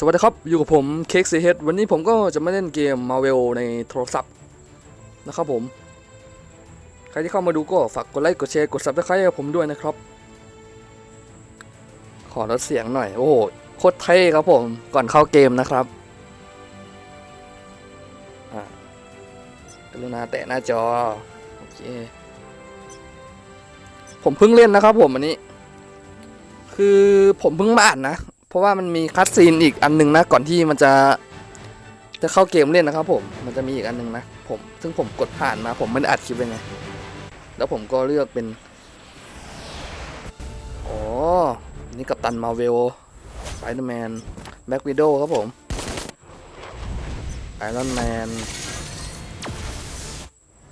สวัสดีครับ อยู่กับผมเค้กซีเฮดวันนี้ผมก็จะมาเล่นเกมมาเวลในโทรศัพท์นะครับผม ใครที่เข้ามาดูก็ฝากกดไลค์กดแชร์กดซับสไครต์ให้ผมด้วยนะครับ ขอลดเสียงหน่อย โอ้โหโคตรเท่ครับผมก่อนเข้าเกมนะครับกรุณาแตะหน้าจอ โอเค ผมเพิ่งเล่นนะครับผมอันนี้ คือผมเพิ่งมาอ่านนะ เพราะว่ามันมีคัดซีนอีกอันหนึงนะก่อนที่มันจะจะเข้าเกมเล่นนะครับ ผมมันจะมีอีกอันหนึงนะผมซึ่งผมกดผ่านมา ผมไม่ได้อัดคลิปเลยไงแล้วผมก็เลือกเป็นอ๋อนี่กัปตันมาเวลไ i เดอร์แมนแบ็กวิดโดครับผมไอรอนแมน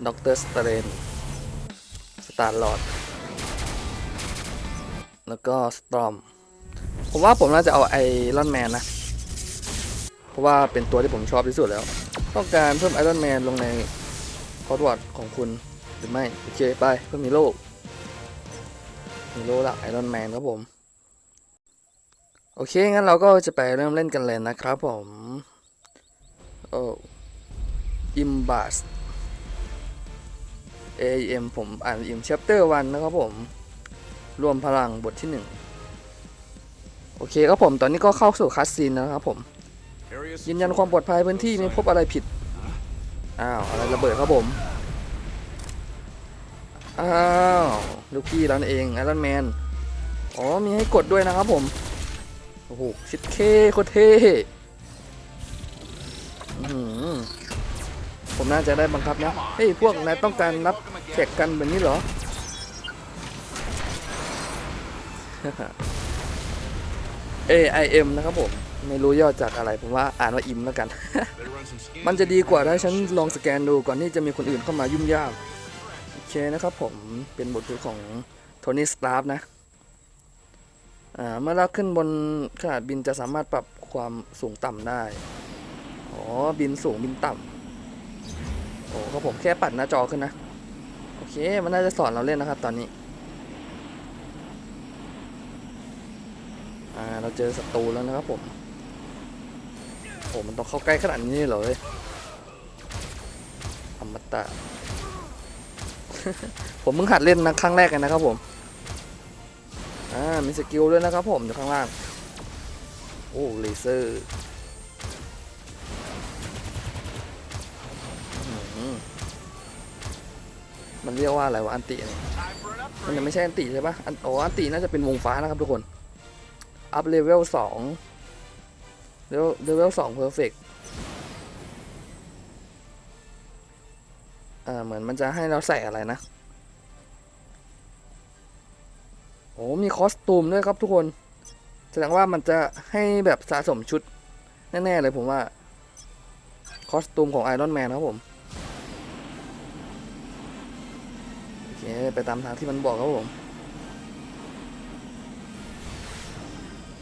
ด็อกเตอร์สเตรนสตาร์ลอดแล้วก็สตรอม ผมว่าผมน่าจะเอาไอรอนแมนนะ เพราะว่าเป็นตัวที่ผมชอบที่สุดแล้ว ต้องการเพิ่มไอรอนแมนลงในพอร์ตวอร์ดของคุณหรือไม่ โอเค ไป เพิ่มมีโลมีโลละไอรอนแมนครับผม โอเค งั้นเราก็จะไปเริ่มเล่นกันเลยนะครับผมโอ้อิมบัส AIM ผมอ่านอิม chapter 1 นะครับผม รวมพลังบทที่ 1 โอเคครับผมตอนนี้ก็เข้าสู่คัสซีนแล้วครับผมยืนยันความปลอดภัยพื้นที่ไม่พบอะไรผิดอ้าวอะไรระเบิดครับผมอ้าวลูกพี่แล้วนั่นเองไอรอนแมนอ๋อมีให้กดด้วยนะครับผมโอ้โหชิดเคโคตรเท่ผมน่าจะได้บังคับนะเฮ้ยพวกนายต้องการรับแขกกันแบบนี้เหรอ AIM นะครับผม ไม่รู้ย่อจากอะไร ผมว่าอ่านว่าอิมแล้วกัน มันจะดีกว่าถ้าฉันลองสแกนดูก่อนที่จะมีคนอื่นเข้ามายุ่งยาก โอเคนะครับผมเป็นบทพูดของโทนี่สตาร์ฟนะเมื่อเราขึ้นบนขนาดบินจะสามารถปรับความสูงต่ำได้ อ๋อ บินสูงบินต่ำโอ้ครับผมแค่ปัดหน้าจอขึ้นนะ โอเค มันน่าจะสอนเราเล่นนะครับตอนนี้ อ่าเราเจอศัตรูแล้วนะครับผมโอ้มันต้องเข้าใกล้ขนาดนี้เลยเหรอเอมตะผมเพิ่งหัดเล่นนะครั้งแรกกันนะครับผมอ่ามีสกิลด้วยนะครับผมอยู่ข้างล่างโอ้เลเซอร์มันเรียกว่าอะไรวะอันตีมันยังไม่ใช่อันติใช่ปะอันโอ้อันติน่าจะเป็นวงฟ้านะครับทุกคน อัพเลเวลสองเลเวลเลเวลสองเพอร์เฟกอ่าเหมือนมันจะให้เราใส่อะไรนะโอ้มีคอสตูมด้วยครับทุกคน แสดงว่ามันจะให้แบบสะสมชุด แน่ ๆ เลยผมว่า คอสตูมของไอรอนแมนครับผม โอเค ไปตามทางที่มันบอกครับผม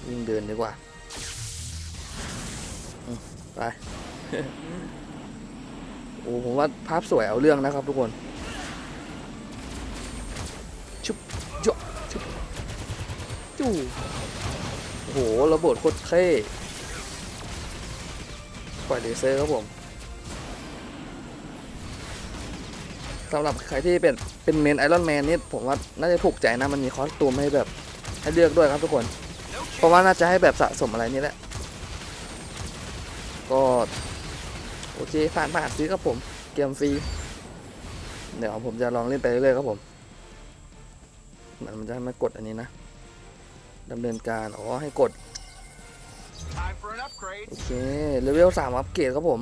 วิ่งเดินดีกว่าไป โอ้ผมว่าภาพสวยเอาเรื่องนะครับทุกคน ชุบจุ๊ชุบจู่โอ้โหระเบิดโคตรเท่ปล่อยเลเซอร์ครับผมสำหรับใครที่เป็นเป็นเมนไอรอนแมนนี่ผมว่าน่าจะถูกใจนะ มันมีคอสตูมให้แบบ ให้เลือกด้วยครับทุกคน เพราะว่าน่าจะให้แบบสะสมอะไรนี่แหละ ก็ โอเคผ่านผ่านซื้อครับผม เกมฟรี เดี๋ยวผมจะลองเล่นไปเรื่อยๆครับผมเหมือนมันจะให้มากดอันนี้นะดำเนินการ อ๋อ ให้กด โอเค เลเวลสามอัปเกรดครับผม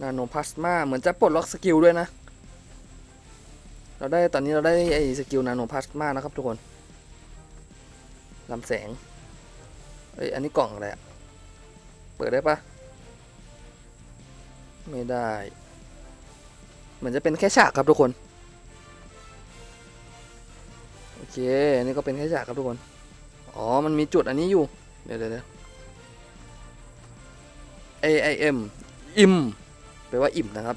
นาโนพลาสมาเหมือนจะปลดล็อกสกิลด้วยนะ เราได้ตอนนี้เราได้ไอ้สกิลนาโนพลาสมานะครับทุกคน ลำแสง เอ้ย อันนี้กล่องอะไรอะเปิดได้ปะไม่ได้ เหมือนจะเป็นแค่ฉากครับทุกคน โอเค อันนี้ก็เป็นแค่ฉากครับทุกคน อ๋อ มันมีจุดอันนี้อยู่ เดี๋ยวเดี๋ยวเดี๋ยว A I M อิ่มแปลว่าอิ่มนะครับ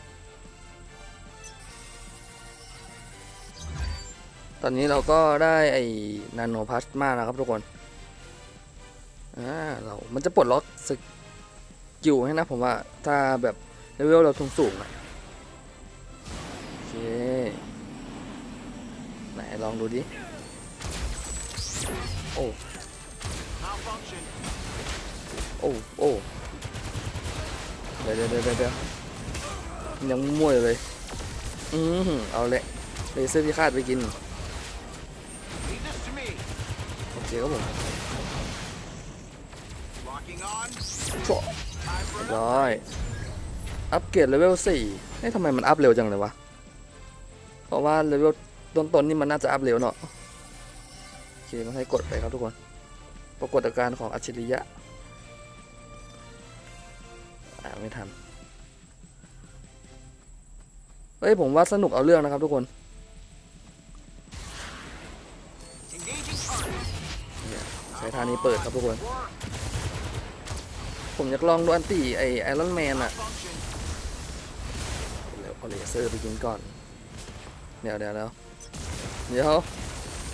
ตอนนี้เราก็ได้ไอ้นาโนพลาสมานะครับทุกคนอ่าเรามันจะปลดล็อกสกิลให้นะผมว่าถ้าแบบเลเวลเราสูงสูงๆอะโอเคไหนลองดูดิ โอ้โอ้โอ้เดี๋ยวเดี๋ยวเดี๋ยวเดยังมั่วอยู่เลย อือเอาเลยเลเซอร์พิฆาตไปกิน เครับผมชัว Time for เรีย an บร้อยอัปเกรดเลเวลสี่เฮ้ยทำไมมันอัพเร็วจังเลยวะ เพราะว่าเลเวลต้นๆนี่มันน่าจะอัพเร็วเนาะโอเคมาให้กดไปครับทุกคน ปรากฏการณ์ของอัจฉริยะ อ่าไม่ทันเฮ้ยผมว่าสนุกเอาเรื่องนะครับทุกคน ท่านี้เปิดครับทุกคน ผมอยากลองดูอันตีไอไอรอนแมนอะ Function. เดี๋ยวเอาเลเซอร์ไปกินก่อน เดี๋ยวเดี๋ยวเดี๋ยวเดี๋ยว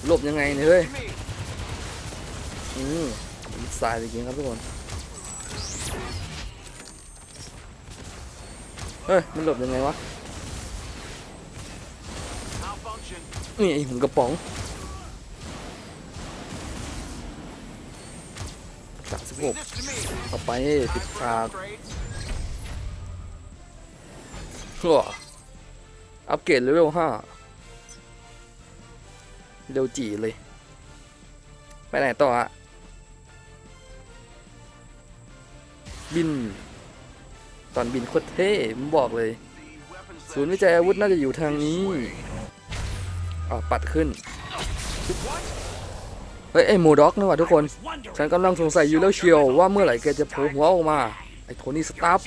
หลบยังไงเนี่ยเฮ้ย อืมสายไปกินครับทุกคน เฮ้ย มันหลบยังไงวะ นี่ไอหุ่นกระป๋องสามสิบ หกต่อไปปิด Time for ฉาก an upgrade. ชั่วอัปเกรดเลเวลห้าเร็วจีเลย ไปไหนต่ออะบิน ตอนบินโคตรเท่ผมบอกเลย ศูนย์วิจัยอาวุธน่าจะอยู่ทางนี้อ่าปัดขึ้น เฮ้ยไอโมด็อกนี่หว่าทุกคน ฉันกำลังสงสัยอยู่แล้วเชียวว่าเมื่อไหร่แกจะโผล่หัวออกมาไอโทนี่สตาฟ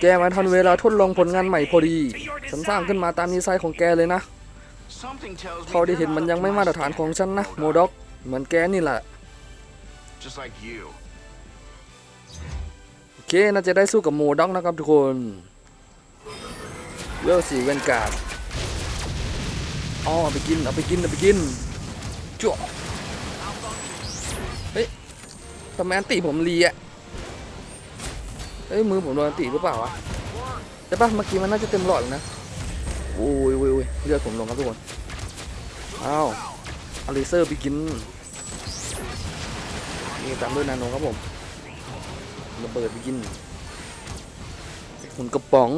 แกมาทันเวลาทดลองผลงานใหม่พอดี ฉันสร้างขึ้นมาตามนิสัยของแกเลยนะ Something tells me เท่าที่ you're เห็นมัน not ยัง up ไม่ to มา my ตรฐานของ standards, ฉันนะโม Modok. ด็อกเหมือนแกนี่แหละ Just like you. โอเคน่าจะได้สู้กับโมด็อกนะครับทุกคนเวลสี่เวนการ์ดอ๋อเอาไปกินเอาไปกินเอาไปกินจ้วเฮ้ย ทำไมอันติผมรีอะเฮ้ยมือผมโดนอันติหรือเปล่าวะใช่ปะเมื่อกี้มันน่าจะเต็มหลอดนะโอ้ยโอ้ยโอ้ยเลือดผมลงครับทุกคนอ้าวอาเลเซอร์ไปกินนี่ตามด้วยนาโนครับผมระเบิดไปกินหุ่นกระป๋อง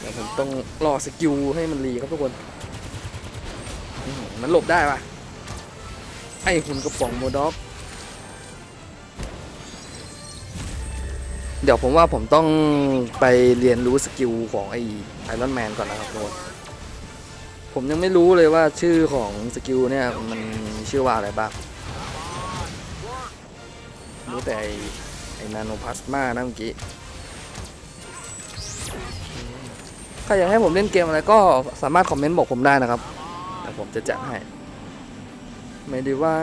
เดี๋ยวผมต้องรอสกิลให้มันรีครับทุกคน มันหลบได้ปะ ไอหุ่นกระป๋องโมด็อก เดี๋ยวผมว่าผมต้องไปเรียนรู้สกิลของไอไอรอนแมนก่อนนะครับทุกคนผมยังไม่รู้เลยว่าชื่อของสกิลเนี่ยมันชื่อว่าอะไรบ้างรู้แต่ไอ้ไอ้นาโนพลาสมานะเมื่อกี้ใครอยากให้ผมเล่นเกมอะไรก็สามารถคอมเมนต์บอกผมได้นะครับ แต่ผมจะจัดให้ ไม่ดีว่า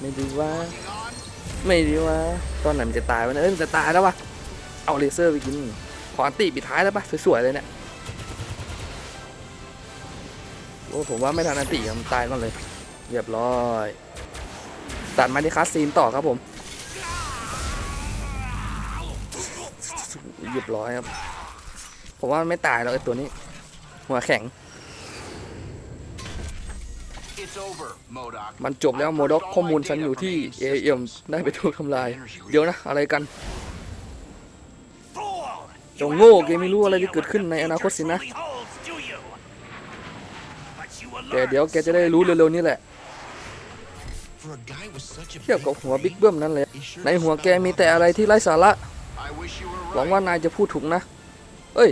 ไม่ดีว่า ไม่ดีว่า ตอนไหนมันจะตายวะเนี่ยเอ้ยมันจะตายแล้ววะเอาเลเซอร์ไปกิน ขออันติปิดท้ายแล้วปะสวยๆเลยเนี่ยโอ้ผมว่าไม่ทันอันติมันตายก่อนเลยเรียบร้อย ตัดมาที่คัสซีนต่อครับผมเรียบร้อยครับ ผมว่าไม่ตายแล้วไอ้ตัวนี้ หัวแข็ง มันจบแล้วโมด็อกข้อมูลฉันอยู่ที่ AM ได้ไปถูกทำลาย เดี๋ยวนะ อะไรกันเจงโง่แกไม่รู้อะไรที่เกิดขึ้นในอนาคตสินะ แต่เดี๋ยวแกจะได้รู้เร็วๆนี้แหละ For a guy with such a เทียบกับ big หัว brain, บิ๊กเบิ้มนั่นเลย he sure ในหัวแกมีแต่อะไรที่ไร้สาระ I wish you were หวัง right. ว่านายจะพูดถูกนะ เอ้ย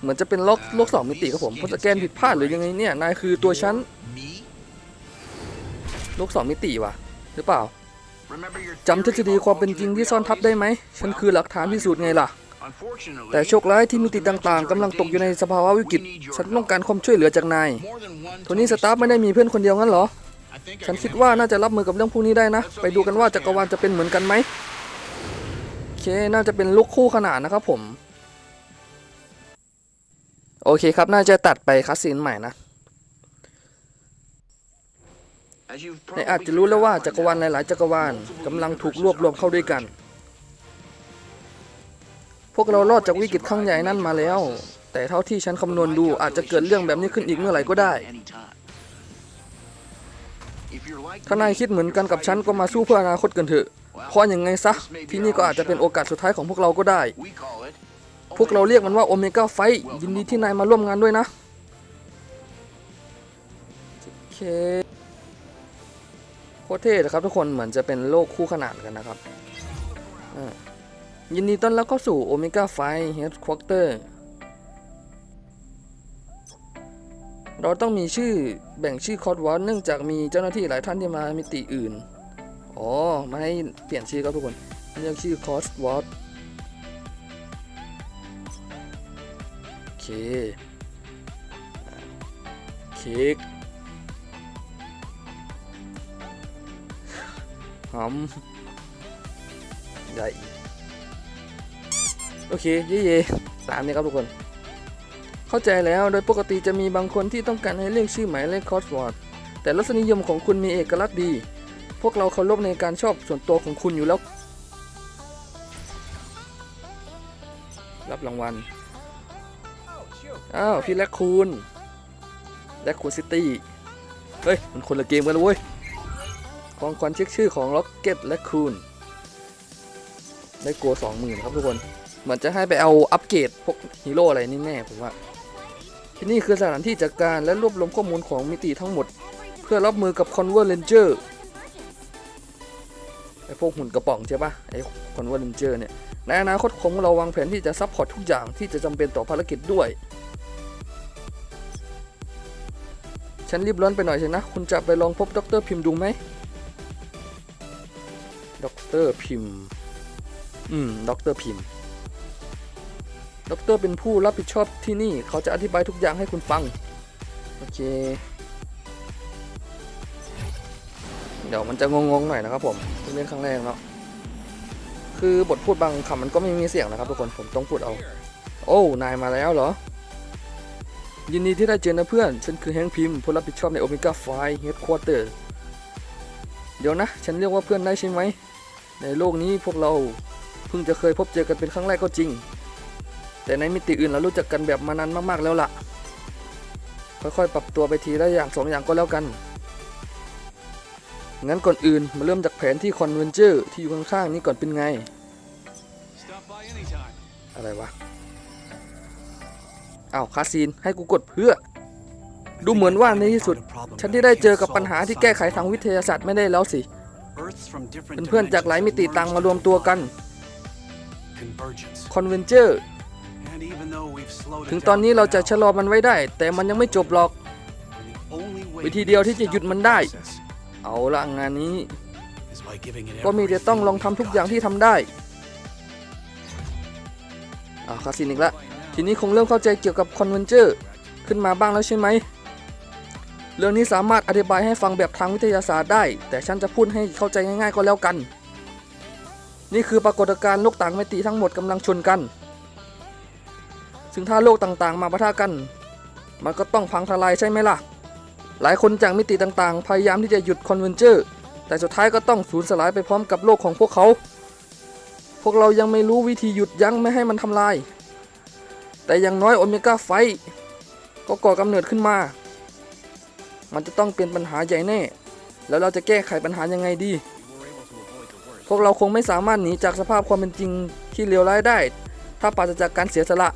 เหมือนจะเป็นโลกโลกสองมิติครับผมเพราะสแกนผิดพลาดหรือยังไงเนี่ย นายคือตัวฉัน me โลกสองมิติว่ะหรือเปล่าจำทฤษฎีความเป็นจริงที่ซ่อนทับได้ไหม ฉันคือหลักฐานพิสูจน์ไงล่ะ แต่โชคร้ายที่มิติต่างๆกำลังตกอยู่ในสภาวะวิกฤต ฉันต้องการความช่วยเหลือจากนายโทนี่สตาฟไม่ได้มีเพื่อนคนเดียวงั้นเหรอ ฉันคิดว่าน่าจะรับมือกับเรื่องพวกนี้ได้นะ ไปดูกันว่าจักรวาลจะเป็นเหมือนกันไหมโอเค น่าจะเป็นลูกคู่ขนานนะครับผม โอเคครับ น่าจะตัดไปคัสซีนใหม่นะ As you've ในอาจจะรู้แล้วว่าจักรวาลหลายๆจักรวาลกำลังถูกรวบรวมเข้าด้วยกัน พวกเรารอดจากวิกฤตครั้งใหญ่นั่นมาแล้ว แต่เท่าที่ฉันคำนวณดูอาจจะเกิดเรื่องแบบนี้ขึ้นอีกเมื่อไหร่ก็ได้ ถ้านายคิดเหมือนกันกับฉันก็มาสู้เพื่ออนาคตกันเถอะ เพราะอย่างไงซะที่นี่ก็อาจจะเป็นโอกาสสุดท้ายของพวกเราก็ได้ พวกเราเรียกมันว่าโอเมก้าไฟยินดีที่นายมาร่วมงานด้วยนะโอเค โคตรเท่นะครับทุกคนเหมือนจะเป็นโลกคู่ขนานกันนะครับยินดีต้อนรับเข้าสู่โอเมก้าไฟเฮดควอเตอร์เราต้องมีชื่อแบ่งชื่อคอร์ดวอตเนื่องจากมีเจ้าหน้าที่หลายท่านที่มามิติอื่น อ๋อมาให้เปลี่ยนชื่อครับทุกคนเรียกชื่อคอร์ดวอตโอเคเค้ก อมได้อีกโอเคเย่เย่ตามนี้ครับทุกคน เข้าใจแล้วโดยปกติจะมีบางคนที่ต้องการให้เรียกชื่อหมายเลขคอร์สวอร์ดแต่รสนิยมของคุณมีเอกลักษณ์ดี พวกเราเคารพในการชอบส่วนตัวของคุณอยู่แล้ว รับรางวัล อ้าว พี่แลคคูนแลคคูนซิตี้ เฮ้ย มันคนละเกมกันเลยเว้ย ของขวัญเช็คชื่อของ Rocket และคูนได้โกสองหมื่นครับทุกคนเหมือนจะให้ไปเอาอัปเกรดพวกฮีโร่อะไรนี่แน่ผมว่า ที่นี่คือสถานที่จัดการและรวบรวมข้อมูลของมิติทั้งหมด เพื่อรับมือกับ Conver Ranger ไอพวกหุ่นกระป๋องใช่ปะไอ Conver Ranger เนี่ยในอนาคตของเราวางแผนที่จะซัพพอร์ตทุกอย่างที่จะจำเป็นต่อภารกิจด้วย ฉันรีบร้อนไปหน่อยใช่นะ คุณจะไปลองพบดรพิมพ์ดูไหม ดร์พิมพ์ อืมด็อกเตอร์พิมพ์ด็อกเตอร์เป็นผู้รับผิดชอบที่นี่ เขาจะอธิบายทุกอย่างให้คุณฟัง โอเค เดี๋ยวมันจะงงๆหน่อยนะครับผมเพิ่งเล่นครั้งแรกเนาะ คือบทพูดบางคำมันก็ไม่มีเสียงนะครับทุกคน ผมต้องพูดเอา โอ้ นายมาแล้วเหรอ ยินดีที่ได้เจอนะเพื่อน ฉันคือแฮงพิมพ์ผู้รับผิดชอบในโอเมก้าไฟเฮดควอเตอร์เดี๋ยวนะ ฉันเรียกว่าเพื่อนได้ใช่ไหม ในโลกนี้พวกเราเพิ่งจะเคยพบเจอกันเป็นครั้งแรกก็จริง แต่ในมิติอื่นเรารู้จักกันแบบมานานมากๆแล้วล่ะ ค่อยๆ ปรับตัวไปทีละอย่างสองอย่างก็แล้วกัน งั้นก่อนอื่นมาเริ่มจากแผนที่คอนเวนเจอร์ที่อยู่ข้างๆนี้ก่อนเป็นไง อะไรวะอ้าวคาซีนให้กูกดเพื่อ ดูเหมือนว่าในที่สุด ฉันที่ได้เจอกับปัญหาที่แก้ไขทางวิทยาศาสตร์ไม่ได้แล้วสิ เพื่อนๆจากหลายมิติต่างมารวมตัวกัน คอนเวนเจอร์ถึงตอนนี้เราจะชะลอมันไว้ได้ แต่มันยังไม่จบหรอก วิธีเดียวที่จะหยุดมันได้ เอาละงานนี้ ก็มีแต่ต้องลองทำทุกอย่างที่ทำได้อ่าคาสินอีกละ ทีนี้คงเริ่มเข้าใจเกี่ยวกับคอนเวนเจอร์ขึ้นมาบ้างแล้วใช่ไหม เรื่องนี้สามารถอธิบายให้ฟังแบบทางวิทยาศาสตร์ได้ แต่ฉันจะพูดให้เข้าใจง่ายๆก็แล้วกัน นี่คือปรากฏการณ์โลกต่างมิติทั้งหมดกำลังชนกัน ซึ่งถ้าโลกต่างๆ มาปะทะกัน มันก็ต้องพังทลายใช่ไหมล่ะ หลายคนจากมิติต่างๆ พยายามที่จะหยุดคอนเวนเจอร์ แต่สุดท้ายก็ต้องสูญสลายไปพร้อมกับโลกของพวกเขา พวกเรายังไม่รู้วิธีหยุดยั้งไม่ให้มันทำลาย แต่อย่างน้อยโอเมก้าไฟก็ก่อกำเนิดขึ้นมา มันจะต้องเป็นปัญหาใหญ่แน่ แล้วเราจะแก้ไขปัญหายังไงดี พวกเราคงไม่สามารถหนีจากสภาพความเป็นจริงที่เลวร้ายได้ ถ้าปราศจากการเสียสละ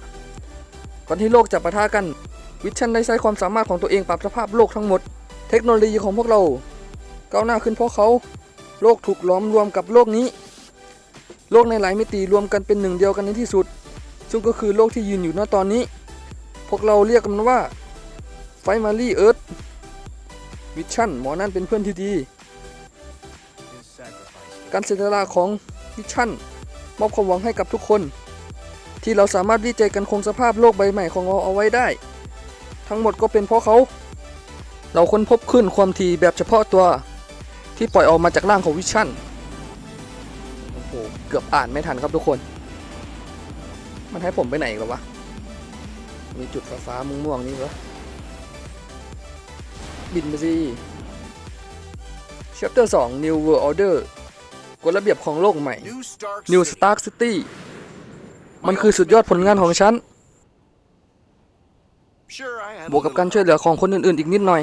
ก่อนที่โลกจะปะทะกัน วิชั่นได้ใช้ความสามารถของตัวเองปรับสภาพโลกทั้งหมด เทคโนโลยีของพวกเราก้าวหน้าขึ้นเพราะเขา โลกถูกล้อมรวมกับโลกนี้ โลกในหลายมิติรวมกันเป็นหนึ่งเดียวกันในที่สุด ซึ่งก็คือโลกที่ยืนอยู่ณตอนนี้ พวกเราเรียกมันว่าไฟมารีเอิร์ธ วิชั่นหมอนั่นเป็นเพื่อนที่ดี การเสียสละของวิชั่นมอบความหวังให้กับทุกคน ที่เราสามารถวิจัยกันคงสภาพโลกใบใหม่ของเราเอาไว้ได้ ทั้งหมดก็เป็นเพราะเขา เราค้นพบขึ้นความถี่แบบเฉพาะตัว ที่ปล่อยออกมาจากร่างของวิชั่นโอ้โหเกือบอ่านไม่ทันครับทุกคน มันให้ผมไปไหนอีกแล้ววะมีจุดฟ้าๆม่วงๆนี่เหรอ บินไปสิ Chapter 2 New World Order กฎระเบียบของโลกใหม่ New Stark New City. Stark City มันคือสุดยอดผลงานของฉัน Sure, I had a บวกกับ little การช่วยเหลือของคนอื่นๆ อีกนิดหน่อย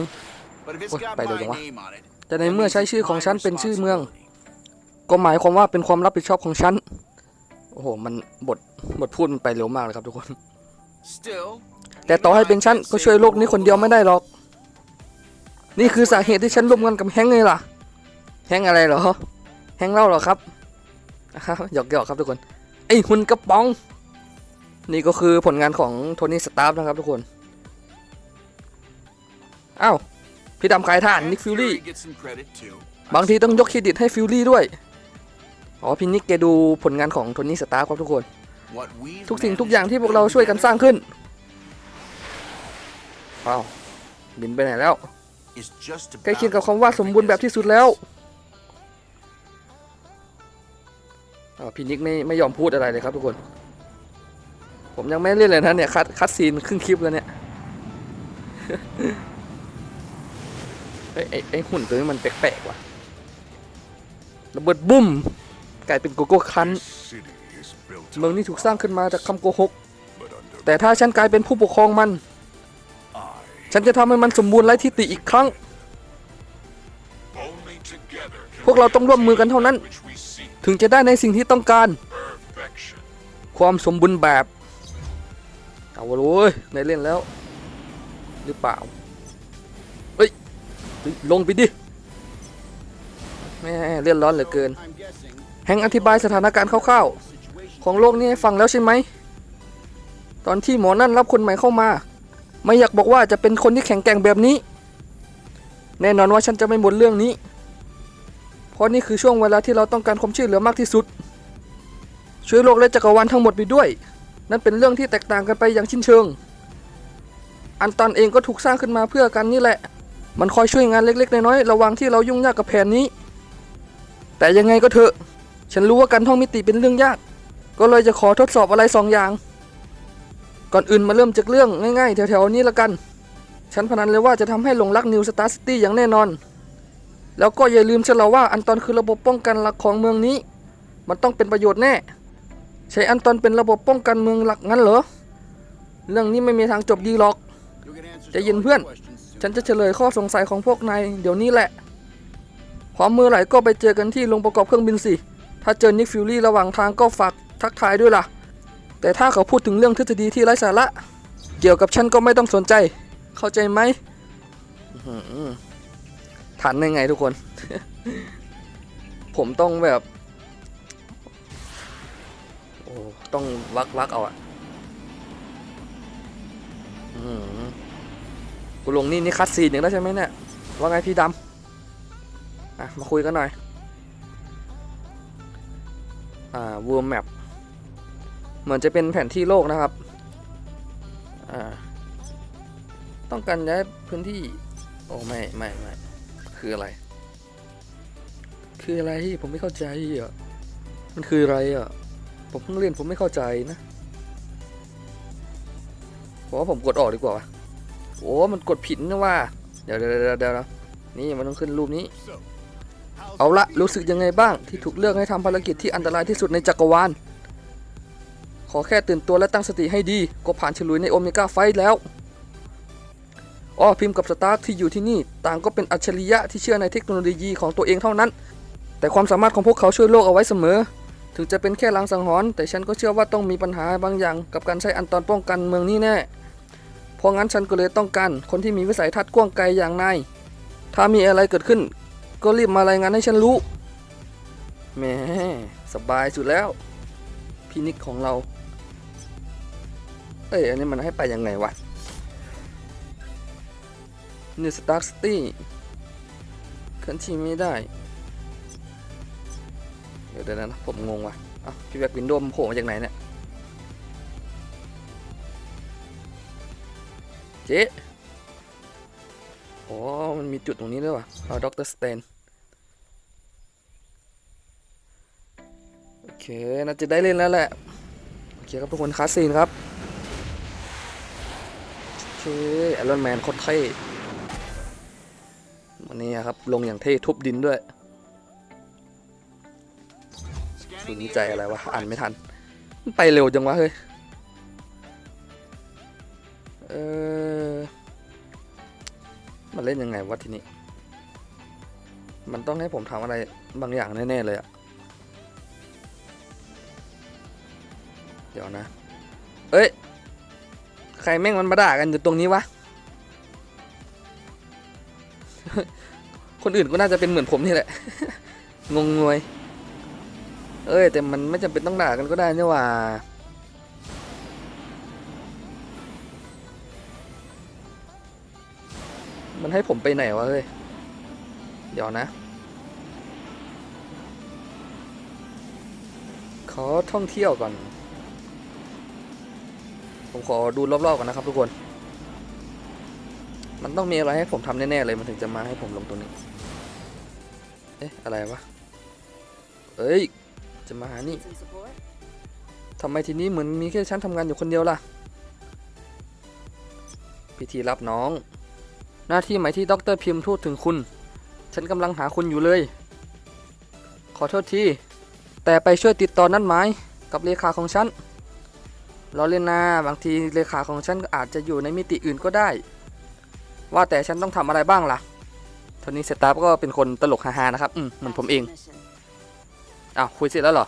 But if it's Ôi, got bài đầu my đúng không? name on it, แต่ใน that เมื่อ means ใช้ it's ชื่อของ my ฉันเป็นชื่อเมือง responsibility. ก็หมายความว่าเป็นความรับผิดชอบของฉัน โอ้โห มันบทบทพูดมันไปเร็วมากเลยครับทุกคน Still, แต่ต่อให้เป็นฉันก็ช่วยโลกนี้คนเดียวไม่ได้หรอก นี่คือสาเหตุที่ฉันร่วมงานกับแฮงค์ไงล่ะ แฮงอะไรเหรอ แฮงเล่าเหรอครับอ่าฮะหยอกหยอกครับทุกคน ไอหุ่นกระป๋อง นี่ก็คือผลงานของโทนี่สตาร์ฟนะครับทุกคน อ้าว พี่ดำขายถ่านนิกฟิลลี่ บางทีต้องยกเครดิตให้ฟิลลี่ด้วย อ๋อ พี่นิกแกดูผลงานของโทนี่สตาร์ฟครับทุกคน ทุกสิ่งทุกอย่างที่พวกเราช่วยกันสร้างขึ้นว้าวบินไปไหนแล้ว ใกล้เคียงกับ about คำว่าสมบูรณ์แบบที่สุดแล้วอ๋อพี่นิกไม่ไม่ยอมพูดอะไรเลยครับทุกคน ผมยังไม่เล่นเลยนะเนี่ย คัดคัดซีนครึ่งคลิปแล้วเนี่ยเฮ้ยไอ้ไอ้หุ่นตัวนี้มันแปลกๆว่ะระเบิดบุ้มกลายเป็นโกโก้คัน city is built เมืองนี้ถูกสร้างขึ้นมาจากคำโกหก but under แต่ถ้าฉันกลายเป็นผู้ปกครองมัน I ฉันจะทำให้มันสมบูรณ์ไร้ที่ติอีกครั้ง only together can พวกเราต้องร่วมมือกันเท่านั้น which we seek ถึงจะได้ในสิ่งที่ต้องการ perfection. ความสมบูรณ์แบบ เอาวะเลยในเล่นแล้ว หรือเปล่า เฮ้ยเฮ้ยลงไปดิแม่เล่นร้อนเหลือเกิน I'm guessing แห่งอธิบายสถานการณ์คร่าวๆ ของโลกนี้ให้ฟังแล้วใช่ไหม ตอนที่หมอนั่นรับคนใหม่เข้ามา ไม่อยากบอกว่าจะเป็นคนที่แข็งแกร่งแบบนี้ แน่นอนว่าฉันจะไม่หมดเรื่องนี้ เพราะนี่คือช่วงเวลาที่เราต้องการความช่วยเหลือมากที่สุด ช่วยโลกและจักรวาลทั้งหมดไปด้วย นั่นเป็นเรื่องที่แตกต่างกันไปอย่างสิ้นเชิง อันตันเองก็ถูกสร้างขึ้นมาเพื่อกันนี่แหละ มันคอยช่วยงานเล็กๆน้อยๆระว่างที่เรายุ่งยากกับแผนนี้ แต่ยังไงก็เถอะ ฉันรู้ว่าการท่องมิติเป็นเรื่องยาก ก็เลยจะขอทดสอบอะไรสองอย่าง ก่อนอื่นมาเริ่มจากเรื่องง่ายๆ แถวๆนี้ละกัน ฉันพนันเลยว่าจะทำให้หลงรักนิวสตาร์ซิตี้อย่างแน่นอน แล้วก็อย่าลืมเฉลาว่าอันตอนคือระบบป้องกันหลักของเมืองนี้ มันต้องเป็นประโยชน์แน่ ใช้อันตอนเป็นระบบป้องกันเมืองหลักงั้นเหรอ เรื่องนี้ไม่มีทางจบดีหรอกจเย็นเพื่อน ฉันจะเฉลยข้อสงสัยของพวกนายเดี๋ยวนี้แหละ พร้อมมือไหร่ก็ไปเจอกันที่โรงประกอบเครื่องบินสิ ถ้าเจอนิกฟิลลี่ระหว่างทางก็ฝากทักทายด้วยล่ะ แต่ถ้าเขาพูดถึงเรื่องทฤษฎีที่ไร้สาระ เกี่ยวกับฉันก็ไม่ต้องสนใจ เข้าใจไหมทันได้ไงทุกคน ผมต้องแบบ โอ้ต้องวักวักเอาอะอื้อหือกูลงนี่นี่คัดซีนอย่างแล้วใช่ไหมเนี่ย ว่าไงพี่ดำอะ มาคุยกันหน่อย อ่า World Map เหมือนจะเป็นแผนที่โลกนะครับ ต้องการย้ายพื้นที่ โอ้ไม่ไม่ไม่คืออะไร คืออะไรผมไม่เข้าใจอะ มันคืออะไรอะ ผมเพิ่งเรียนผมไม่เข้าใจนะผมว่าผมกดออกดีกว่าโอ้ มันกดผิดนะว่า เดี๋ยวเดี๋ยวเดี๋ยวนะนี่มันต้องขึ้นรูปนี้ เอาละรู้สึกยังไงบ้างที่ถูกเลือกให้ทำภารกิจที่อันตรายที่สุดในจักรวาล อแค่ตื่นตัวและตั้งสติให้ดี ก็ผ่านฉลุยในโอเมก้าไฟแล้วอ้อพิมพ์กับสตาร์ที่อยู่ที่นี่ ต่างก็เป็นอัจฉริยะที่เชื่อในเทคโนโลยีของตัวเองเท่านั้น แต่ความสามารถของพวกเขาช่วยโลกเอาไว้เสมอ ถึงจะเป็นแค่ลางสังหรณ์แต่ฉันก็เชื่อว่าต้องมีปัญหาบางอย่าง กับการใช้อันตอนป้องกันเมืองนี้แน่เพราะงั้นฉันก็เลยต้องการคนที่มีวิสัยทัศน์กว้างไกลอย่างนายถ้ามีอะไรเกิดขึ้น ก็รีบมารายงานให้ฉันรู้แหมสบายสุดแล้ว พินิกของเรา เอ้ย อันนี้มันให้ไปยังไงวะนิวสตาร์สตี้เคลื่อนที่ไม่ได้ เดี๋ยวเดี๋ยวนะผมงงว่ะอะพี่แบ็กวินโดมโผล่มาจากไหนเนี่ย เจ๊โอ้มันมีจุดตรงนี้ด้วยว่ะเอาด็อกเตอร์สเตนโอเคน่าจะได้เล่นแล้วแหละ โอเคครับทุกคนคาสซีนครับ เคไอรอนแมนโคตรเท่วันนี้ครับ ลงอย่างเท่ทุบดินด้วยสนใจอะไรวะ อ่านไม่ทันมัน ไปเร็วจังวะเฮ้ย เออ มันเล่นยังไงวะทีนี้ มันต้องให้ผมทำอะไรบางอย่างแน่ ๆ เลยอะเดี๋ยวนะ เอ้ย ใครแม่งมันมาด่ากันอยู่ตรงนี้วะ คนอื่นก็น่าจะเป็นเหมือนผมนี่แหละ งงงวย เอ้ย แต่มันไม่จำเป็นต้องด่ากันก็ได้นี่ว่ามันให้ผมไปไหนวะเฮ้ย เดี๋ยวนะ ขอท่องเที่ยวก่อน ผมขอดูรอบๆก่อนนะครับทุกคน มันต้องมีอะไรให้ผมทำแน่ๆเลยมันถึงจะมาให้ผมลงตัวนี้ เอ๊ะอะไรวะ เอ้ย จะมาหานี่ทำไมทีนี้เหมือนมีแค่ฉันทำงานอยู่คนเดียวล่ะ พิธีรับน้อง หน้าที่ใหม่ที่ด็อกเตอร์พิมพ์พูดถึงคุณ ฉันกำลังหาคุณอยู่เลย ขอโทษที แต่ไปช่วยติดต่อนัดหมายกับเลขาของฉัน เราเล่นนาบางทีเลขาของฉันอาจจะอยู่ในมิติอื่นก็ได้ ว่าแต่ฉันต้องทำอะไรบ้างล่ะโทนี่เซตาร์ก็เป็นคนตลกฮาๆนะครับ อืมเหมือนผมเองอ้าวคุยเสร็จแล้วเหรอ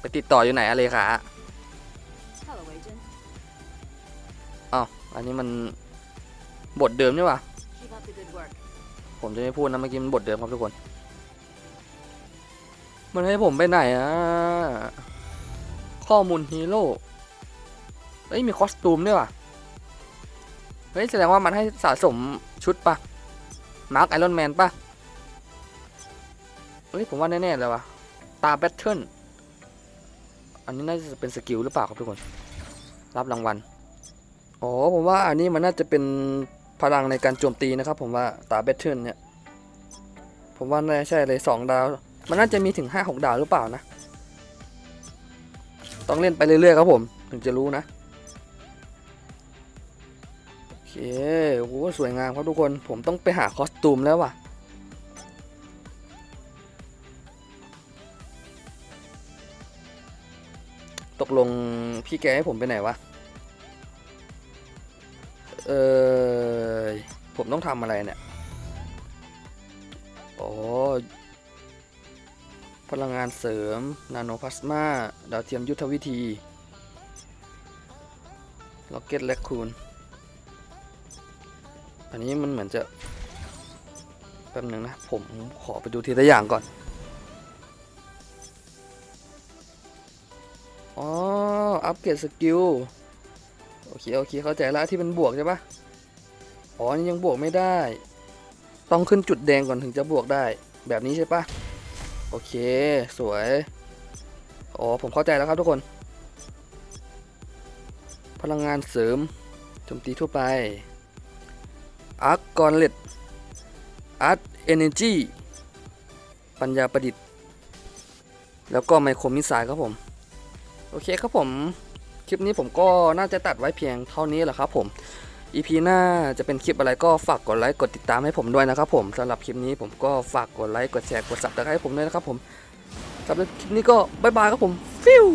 ไปติดต่ออยู่ไหนอะเลขาอ้าวอันนี้มันบทเดิมนี่ว่า Keep up the good work. ผมจะไม่พูดนะเมื่อกี้มันบทเดิมครับทุกคน มันให้ผมไปไหนอะ ข้อมูลฮีโร่เฮ้ยมีคอสตูมด้วยว่ะเฮ้ยแสดงว่ามันให้สะสมชุดปะมาร์คไอรอนแมนปะเฮ้ยผมว่าแน่ๆเลยว่ะตาแบทเทิลอันนี้น่าจะเป็นสกิลหรือเปล่าครับทุกคน รับรางวัลอ๋อผมว่าอันนี้มันน่าจะเป็นพลังในการโจมตีนะครับ ผมว่าตาแบทเทิลเนี่ยผมว่าน่าใช่เลยสองดาว มันน่าจะมีถึงห้าหกดาวหรือเปล่านะ ต้องเล่นไปเรื่อยๆครับผม ถึงจะรู้นะ โอเคโอ้โหสวยงามครับทุกคนผมต้องไปหาคอสตูมแล้วว่ะตกลงพี่แกให้ผมไปไหนวะ เออผมต้องทำอะไรเนี่ยโอ้ พลังงานเสริม นาโนพลาสมา ดาวเทียมยุทธวิธีล็อกเก็ตแลคคูนอันนี้มันเหมือนจะแป๊บหนึ่งนะ ผมขอไปดูทีละอย่างก่อน อ๋อ อัปเกรดสกิล โอเค โอเค เข้าใจแล้วที่เป็นบวกใช่ปะอ๋อนี่ยังบวกไม่ได้ ต้องขึ้นจุดแดงก่อนถึงจะบวกได้ แบบนี้ใช่ปะ โอเค สวยอ๋อผมเข้าใจแล้วครับทุกคน พลังงานเสริมโจมตีทั่วไปอาร์กอนเลตอาร์ตเอเนจีปัญญาประดิษฐ์ แล้วก็ไมโครมิสไซล์ครับผม โอเคครับผม คลิปนี้ผมก็น่าจะตัดไว้เพียงเท่านี้แหละครับผม EP หน้าจะเป็นคลิปอะไรก็ฝากกดไลค์กดติดตามให้ผมด้วยนะครับผมสำหรับคลิปนี้ผมก็ฝากกดไลค์กดแชร์กดซับสไครต์ให้ผมด้วยนะครับผมสำหรับคลิปนี้ก็บายบายครับผมฟิว